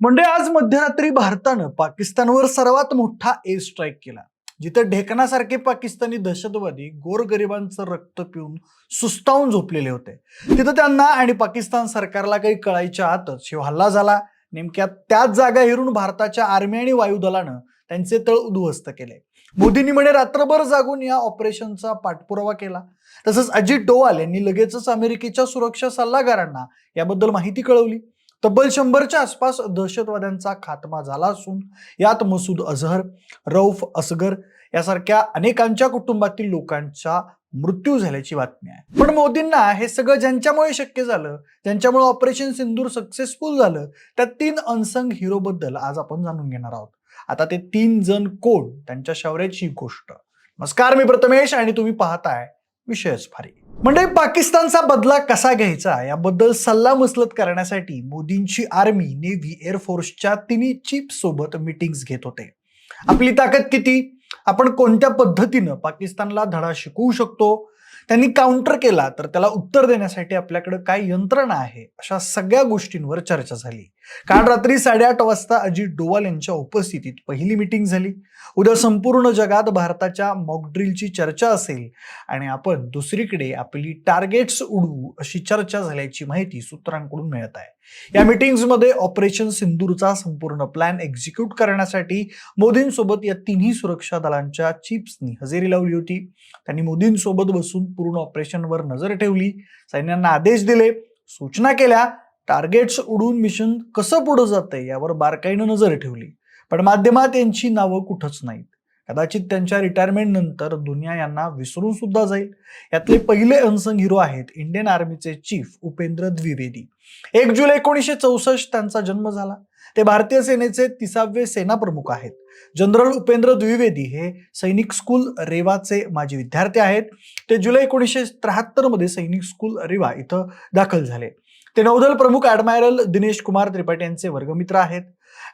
म्हणजे आज मध्यरात्री भारतानं पाकिस्तानवर सर्वात मोठा एअर स्ट्राईक केला. जिथे ढेकणासारखे पाकिस्तानी दहशतवादी गोरगरिबांचं रक्त पिऊन सुस्तावून झोपलेले होते. तिथं त्यांना आणि पाकिस्तान सरकारला काही कळायच्या आतच शिव हल्ला झाला. नेमक्या त्याच जागा हेरून भारताच्या आर्मी आणि वायुदलानं त्यांचे तळ उद्ध्वस्त केले. मोदींनी म्हणे रात्रभर जागून या ऑपरेशनचा पाठपुरावा केला. तसंच अजित डोवाल यांनी लगेचच अमेरिकेच्या सुरक्षा सल्लागारांना याबद्दल माहिती कळवली. तब्बल शंभरच्या आसपास दहशतवाद्यांचा खात्मा झाला असून यात मसूद अझहर रौफ असगर यासारख्या अनेकांच्या कुटुंबातील लोकांचा मृत्यू झाल्याची बातमी आहे. पण मोदींना हे सगळं ज्यांच्यामुळे शक्य झालं ज्यांच्यामुळे ऑपरेशन सिंदूर सक्सेसफुल झालं त्या तीन अनसंग हिरो बद्दल आज आपण जाणून घेणार आहोत. आता ते तीन जण कोण? त्यांच्या शौर्याची गोष्ट. नमस्कार मी प्रथमेश आणि तुम्ही पाहताय विषयच भारी. म्हणजे पाकिस्तानचा बदला कसा घ्यायचा? याबद्दल सल्ला मसलत करण्यासाठी मोदींची आर्मी नेव्ही एअरफोर्सच्या तिन्ही चीफ सोबत मिटिंग्स घेत होते. आपली ताकद किती? आपण कोणत्या पद्धतीनं पाकिस्तानला धडा शिकवू शकतो? त्यांनी काउंटर केला तर त्याला उत्तर देण्यासाठी आपल्याकडे काय यंत्रणा आहे? अशा सगळ्या गोष्टींवर चर्चा झाली. काल रात्री साडेआठ वाजता अजित डोवाल यांच्या उपस्थितीत पहिली मिटिंग झाली. उद्या संपूर्ण जगात भारताच्या मॉकड्रिलची चर्चा असेल आणि आपण दुसरीकडे आपली टार्गेट्स उडवू अशी चर्चा झाल्याची माहिती सूत्रांकडून मिळत आहे. या मिटिंग्समध्ये ऑपरेशन सिंदूरचा संपूर्ण प्लॅन एक्झिक्यूट करण्यासाठी मोदींसोबत या तिन्ही सुरक्षा दलांच्या चीफ्सनी हजेरी लावली होती. त्यांनी मोदींसोबत बसून पूर्ण ऑपरेशनवर नजर ठेवली. सैन्यांना आदेश दिले सूचना केल्या टार्गेट्स उडून मिशन कसं पुढं जातंय यावर बारकाईनं नजर ठेवली. पण माध्यमात यांची नावं कुठंच नाहीत. कदाचित त्यांच्या रिटायरमेंट नंतर दुनिया यांना विसरून सुद्धा जाईल. यातले पहिले अनसंग हिरो आहेत इंडियन आर्मीचे चीफ उपेंद्र द्विवेदी. एक जुलै एकोणीसशे चौसष्ट त्यांचा जन्म झाला. ते भारतीय सेनेचे तिसावे सेना प्रमुख आहेत. जनरल उपेंद्र द्विवेदी हे सैनिक स्कूल रेवाचे माजी विद्यार्थी आहेत. ते जुलै एकोणीसशे त्र्याहत्तरमध्ये सैनिक स्कूल रेवा इथं दाखल झाले. ते नौदल प्रमुख ॲडमायरल दिनेश कुमार त्रिपाठी यांचे वर्गमित्र आहेत.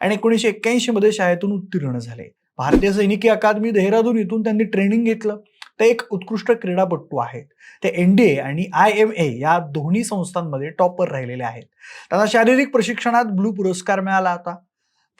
आणि एकोणीसशे एक्क्याऐंशी मध्ये शाळेतून उत्तीर्ण झाले. भारतीय सैनिकी अकादमी देहरादून इथून त्यांनी ट्रेनिंग घेतलं. ते एक उत्कृष्ट क्रीडापटू आहेत. ते एन डी ए आणि आय एम ए या दोन्ही संस्थांमध्ये टॉपर राहिलेले आहेत. त्यांना शारीरिक प्रशिक्षणात ब्लू पुरस्कार मिळाला होता.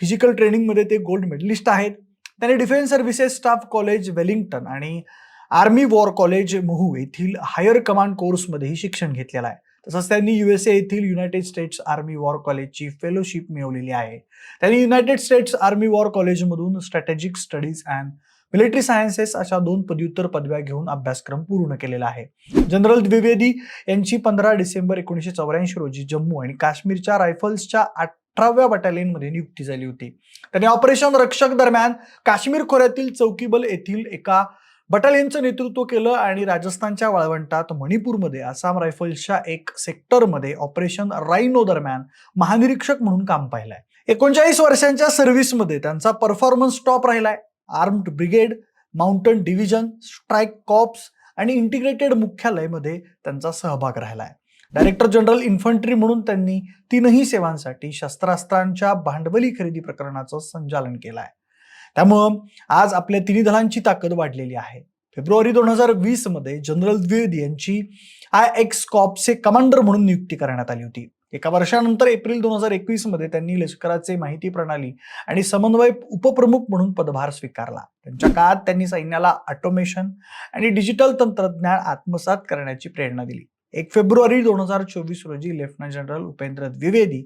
फिजिकल ट्रेनिंगमध्ये ते गोल्ड मेडलिस्ट आहेत. त्यांनी defence services staff college Wellington आणि आर्मी वॉर कॉलेज महू येथील हायर कमांड कोर्समध्येही शिक्षण घेतलेलं आहे. तसंच त्यांनी युएसए येथील युनायटेड स्टेट्स आर्मी वॉर कॉलेजची फेलोशिप मिळवलेली आहे. त्यांनी युनायटेड स्टेट्स आर्मी वॉर कॉलेजमधून strategic studies and military sciences अशा दोन पदव्युत्तर पदव्या घेऊन अभ्यासक्रम पूर्ण केलेला आहे. जनरल द्विवेदी यांची पंधरा डिसेंबर एकोणीसशे चौऱ्याऐंशी रोजी जम्मू आणि काश्मीरच्या रायफल्सच्या अठराव्या बटालियनमध्ये नियुक्ती झाली होती. त्यांनी ऑपरेशन रक्षक दरम्यान काश्मीर खोऱ्यातील चौकीबल येथील एका बटालियनचं नेतृत्व केलं आणि राजस्थानच्या वाळवंटात मणिपूरमध्ये आसाम रायफल्सच्या एक सेक्टरमध्ये ऑपरेशन राईनो दरम्यान महानिरीक्षक म्हणून काम पाहिलंय. एकोणचाळीस वर्षांच्या सर्व्हिसमध्ये त्यांचा परफॉर्मन्स टॉप राहिलाय. Armed brigade mountain division strike corps आणि इंटिग्रेटेड मुख्यालयमध्ये त्यांचा सहभाग राहिलाय. डायरेक्टर जनरल इन्फंट्री म्हणून त्यांनी तीनही सेवांसाठी शस्त्रास्त्रांच्या भांडवली खरेदी प्रकरणाचं संचालन केलं आहे त्यामुळं आज आपल्या तिन्ही दलांची ताकद वाढलेली आहे. फेब्रुवारी दोन हजार वीसमध्ये जनरल द्विवेदी यांची आय एक्स कॉपचे कमांडर म्हणून नियुक्ती करण्यात आली होती. एका वर्षानंतर एप्रिल दोन हजार एकवीसमध्ये त्यांनी लष्कराचे माहिती प्रणाली आणि समन्वय उपप्रमुख म्हणून पदभार स्वीकारला. त्यांच्या काळात त्यांनी सैन्याला ऑटोमेशन आणि डिजिटल तंत्रज्ञान आत्मसात करण्याची प्रेरणा दिली. एक फेब्रुवारी दोन हजार चोवीस रोजी लेफ्टनंट जनरल उपेंद्र द्विवेदी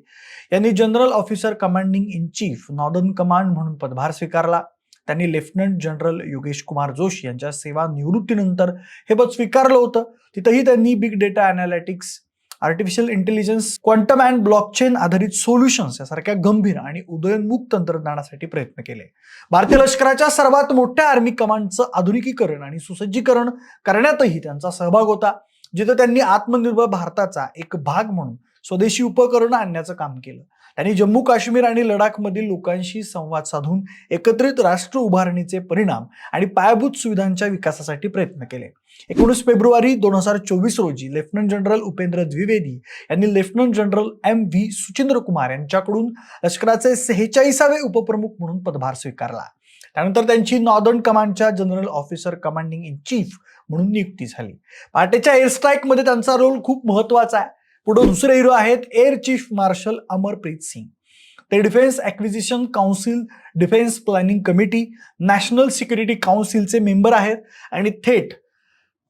यांनी general officer commanding in chief northern command म्हणून पदभार स्वीकारला. त्यांनी लेफ्टनंट जनरल योगेश कुमार जोशी यांच्या सेवा निवृत्तीनंतर हे पद स्वीकारलं होतं. तिथंही त्यांनी big data analytics artificial intelligence quantum and blockchain आधारित सोल्युशन्स यासारख्या गंभीर आणि उदयोन्मुख तंत्रज्ञानासाठी प्रयत्न केले. भारतीय लष्कराच्या सर्वात मोठ्या आर्मी कमांडचं आधुनिकीकरण आणि सुसज्जीकरण करण्यातही त्यांचा सहभाग होता. जिथं त्यांनी आत्मनिर्भर भारताचा एक भाग म्हणून स्वदेशी उपकरणं आणण्याचं काम केलं. त्यांनी जम्मू काश्मीर आणि लडाखमधील लोकांशी संवाद साधून एकत्रित राष्ट्र उभारणीचे परिणाम आणि पायाभूत सुविधांच्या विकासासाठी प्रयत्न केले. एकोणीस फेब्रुवारी दोन हजार चोवीस रोजी लेफ्टनंट जनरल उपेंद्र द्विवेदी यांनी lieutenant general M V Suchindra Kumar यांच्याकडून लष्कराचे सेहेचाळीसावे उपप्रमुख म्हणून पदभार स्वीकारला. त्यानंतर त्यांची नॉर्दर्न कमांडच्या general officer commanding in chief म्हणून नियुक्ती झाली. पहाटेच्या एअर स्ट्राईकमध्ये त्यांचा रोल खूप महत्त्वाचा आहे. पुढे दुसरे हिरो आहेत air chief marshal Amarpreet Singh. ते defence acquisition council defence planning committee national security काउन्सिलचे member आहेत. आणि थेट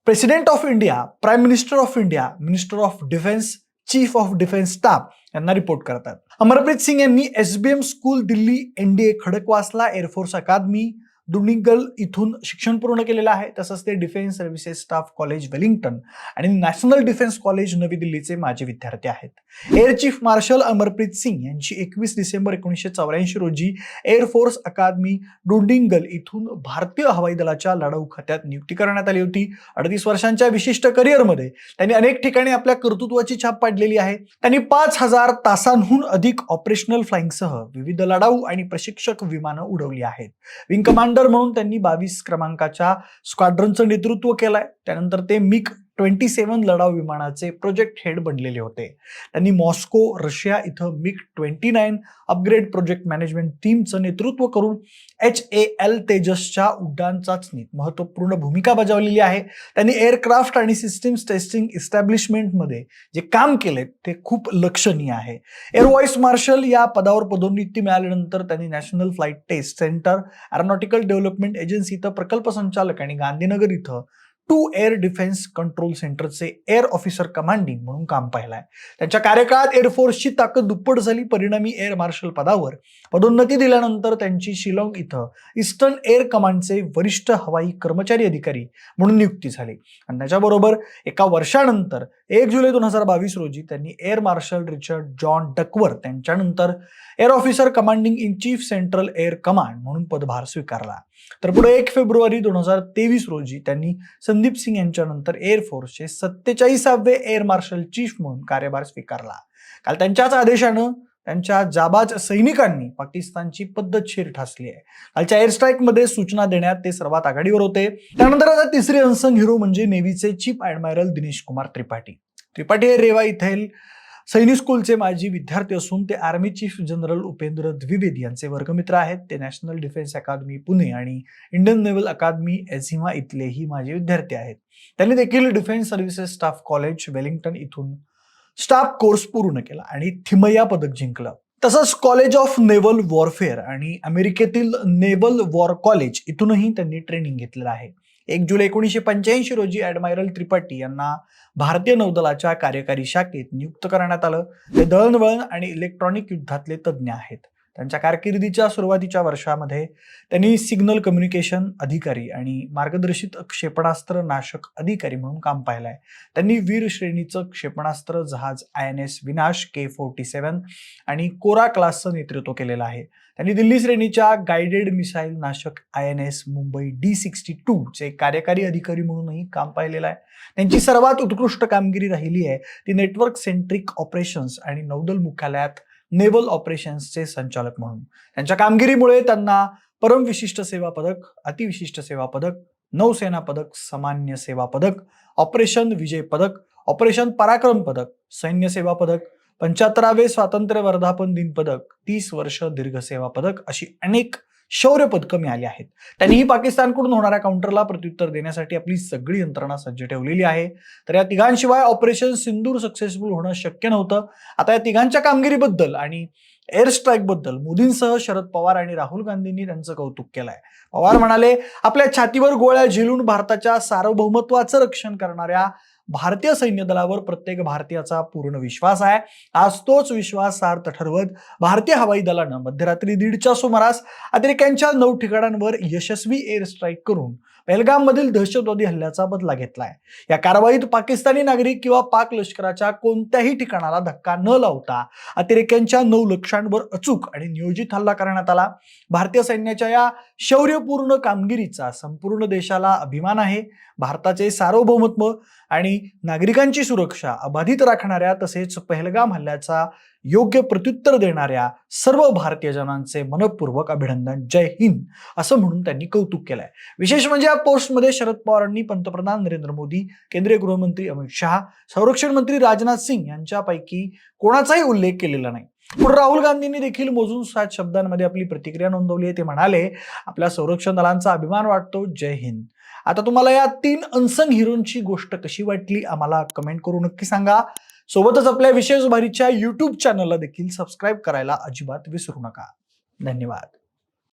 president of India prime minister of India minister of defence chief of defence staff यांना रिपोर्ट करतात. अमरप्रीत सिंग यांनी S B M school Delhi NDA Khadakwasla air force academy Dundigal इथून शिक्षण पूर्ण केलेलं आहे. तसंच ते defence services staff college Wellington आणि नॅशनल डिफेन्स कॉलेज नवी दिल्लीचे माजी विद्यार्थी आहेत. Air chief marshal Amarpreet Singh यांची एकवीस डिसेंबर एकोणीसशे चौऱ्याऐंशी रोजी एअरफोर्स अकादमी डुंडिंगल इथून भारतीय हवाई दलाच्या लढाऊ खात्यात नियुक्ती करण्यात आली होती. अडतीस वर्षांच्या विशिष्ट करिअरमध्ये त्यांनी अनेक ठिकाणी आपल्या कर्तृत्वाची छाप पाडलेली आहे. त्यांनी पाच हजार तासांहून अधिक ऑपरेशनल फ्लाईंगसह विविध लढाऊ आणि प्रशिक्षक विमानं उडवली आहेत. विंग कमांडर म्हणून त्यांनी बावीस क्रमांकाच्या स्क्वाड्रनचं नेतृत्व केलंय. त्यानंतर ते मिक ट्वेंटी सेवन लढाऊ विमानाचे प्रोजेक्ट हेड बनलेले होते. त्यांनी मॉस्को रशिया इथं MiG twenty nine upgrade project management टीमचं नेतृत्व करून एच ए एल तेजसच्या उड्डाण चाचणीत महत्त्वपूर्ण भूमिका बजावलेली आहे. त्यांनी एअरक्राफ्ट आणि सिस्टीम्स टेस्टिंग इस्टॅब्लिशमेंटमध्ये जे काम केले ते खूप लक्षणीय आहे. एअर व्हाईस मार्शल या पदावर पदोन्नती मिळाल्यानंतर त्यांनी national flight test centre aeronautical development agency इथं प्रकल्प संचालक आणि गांधीनगर इथं टू एअर डिफेन्स कंट्रोल सेंटरचे एअर ऑफिसर कमांडिंग म्हणून काम पाहिलं आहे त्यांच्या कार्यकाळात एअरफोर्सची ताकद दुप्पट झाली. परिणामी एअर मार्शल पदावर पदोन्नती दिल्यानंतर त्यांची शिलाँग इथं ईस्टर्न एअर कमांडचे वरिष्ठ हवाई कर्मचारी अधिकारी म्हणून नियुक्ती झाली. आणि त्याच्याबरोबर एका वर्षानंतर एक जुलै दोन हजार बावीस रोजी त्यांनी air marshal Richard John Duckworth त्यांच्यानंतर air officer commanding in chief central air command म्हणून पदभार स्वीकारला. तर पुढे एक फेब्रुवारी दोन हजार तेवीस रोजी त्यांनी संदीप सिंग यांच्यानंतर एअरफोर्सचे सत्तेचाळीसावे एअर मार्शल चीफ म्हणून कार्यभार स्वीकारला. काल त्यांच्याच आदेशानं त्यांच्या जाबाज सैनिकांनी पाकिस्तानची पद्धतशीर ठासली आहे. कालच्या एअर स्ट्राईकमध्ये सूचना देण्यात ते सर्वात आघाडीवर होते. त्यानंतर आता तिसरे अनसंग हिरो म्हणजे नेव्हीचे चीफ ॲडमायरल दिनेश कुमार त्रिपाठी. त्रिपाठी हे रेवा इथेल सैनिक स्कूलचे माजी विद्यार्थी असून ते army chief general Upendra Dwivedi यांचे वर्गमित्र आहेत. ते नॅशनल डिफेन्स अकादमी पुणे आणि इंडियन नेव्हल अकादमी एझिमा इथलेही माजी विद्यार्थी आहेत. त्यांनी देखील defence services staff college Wellington इथून स्टाफ कोर्स पूर्ण केला आणि थिमय्या पदक जिंकलं. तसंच कॉलेज ऑफ नेव्हल वॉरफेअर आणि अमेरिकेतील नेव्हल वॉर कॉलेज इथूनही त्यांनी ट्रेनिंग घेतलेलं आहे. एक जुलै एकोणीसशे पंच्याऐंशी रोजी ॲडमायरल त्रिपाठी यांना भारतीय नौदलाच्या कार्यकारी शाखेत नियुक्त करण्यात आलं. ते दळणवळण आणि इलेक्ट्रॉनिक युद्धातले तज्ज्ञ आहेत. त्यांच्या कारकिर्दीच्या सुरुवातीच्या वर्षामध्ये त्यांनी सिग्नल कम्युनिकेशन अधिकारी आणि मार्गदर्शित क्षेपणास्त्र नाशक अधिकारी म्हणून काम पाहिलं आहे त्यांनी वीर श्रेणीचं क्षेपणास्त्र जहाज आय एन एस विनाश के फोर्टी सेवन आणि कोरा क्लासचं नेतृत्व केलेलं आहे. त्यांनी दिल्ली श्रेणीच्या गायडेड मिसाईल नाशक I N S Mumbai D sixty two चे कार्यकारी अधिकारी म्हणूनही काम पाहिलेलं आहे. त्यांची सर्वात उत्कृष्ट कामगिरी राहिली आहे. ती नेटवर्क सेंट्रिक ऑपरेशन्स आणि नौदल मुख्यालयात नेव्हल ऑपरेशन्सचे संचालक म्हणून. त्यांच्या कामगिरीमुळे त्यांना परम विशिष्ट सेवा पदक अतिविशिष्ट सेवा पदक नौसेना पदक सामान्य सेवा पदक ऑपरेशन विजय पदक ऑपरेशन पराक्रम पदक सैन्य सेवा पदक पंच्याहत्तरावे स्वातंत्र्य वर्धापन दिन पदक तीस वर्ष दीर्घ सेवा पदक अशी अनेक शौर्य पदकं मिळाली आहेत. त्यांनीही पाकिस्तानकडून होणाऱ्या काउंटरला प्रत्युत्तर देण्यासाठी आपली सगळी यंत्रणा सज्ज ठेवलेली आहे. तर या तिघांशिवाय ऑपरेशन सिंदूर सक्सेसफुल होणं शक्य नव्हतं. आता या तिघांच्या कामगिरीबद्दल आणि एअर स्ट्राईकबद्दल मोदींसह शरद पवार आणि राहुल गांधींनी त्यांचं कौतुक केलंय. पवार म्हणाले आपल्या छातीवर गोळ्या झेलून भारताच्या सार्वभौमत्वाचं रक्षण करणाऱ्या भारतीय सैन्य दलावर प्रत्येक भारतीयाचा पूर्ण विश्वास आहे. आज तोच विश्वास सार्थ ठरवत भारतीय हवाई दलानं मध्यरात्री दीडच्या सुमारास अतिरेक्यांच्या नऊ ठिकाणांवर यशस्वी एअर स्ट्राईक करून पहलगाममधील दहशतवादी हल्ल्याचा बदला घेतलाय. या कारवाईत पाकिस्तानी नागरिक किंवा पाक लष्कराच्या कोणत्याही ठिकाणाला धक्का न लावता अतिरेक्यांच्या नऊ लक्षांवर अचूक आणि नियोजित हल्ला करण्यात आला. भारतीय सैन्याच्या या शौर्यपूर्ण कामगिरीचा संपूर्ण देशाला अभिमान आहे. भारताचे सार्वभौमत्व आणि नागरिकांची सुरक्षा अबाधित राखणाऱ्या तसेच पहलगाम हल्ल्याचा योग्य प्रत्युत्तर देणाऱ्या सर्व भारतीय जनांचे मनपूर्वक अभिनंदन. जय हिंद असं म्हणून त्यांनी कौतुक केलंय. विशेष म्हणजे पोस्टमध्ये शरद पवारांनी पंतप्रधान नरेंद्र मोदी केंद्रीय गृहमंत्री अमित शहा संरक्षण मंत्री राजनाथ सिंग यांच्यापैकी कोणाचाही उल्लेख केलेला नाही. पण राहुल गांधींनी देखील मोजून सात शब्दांमध्ये आपली प्रतिक्रिया नोंदवली आहे. ते म्हणाले आपल्या संरक्षण दलांचा अभिमान वाटतो. जय हिंद. आता तुम्हाला या तीन अनसंग हिरोंची गोष्ट कशी वाटली आम्हाला कमेंट करू नक्की सांगा. सोबतच आपल्या विशेष भारीच्या युट्यूब चॅनलला देखील सबस्क्राईब करायला अजिबात विसरू नका. धन्यवाद.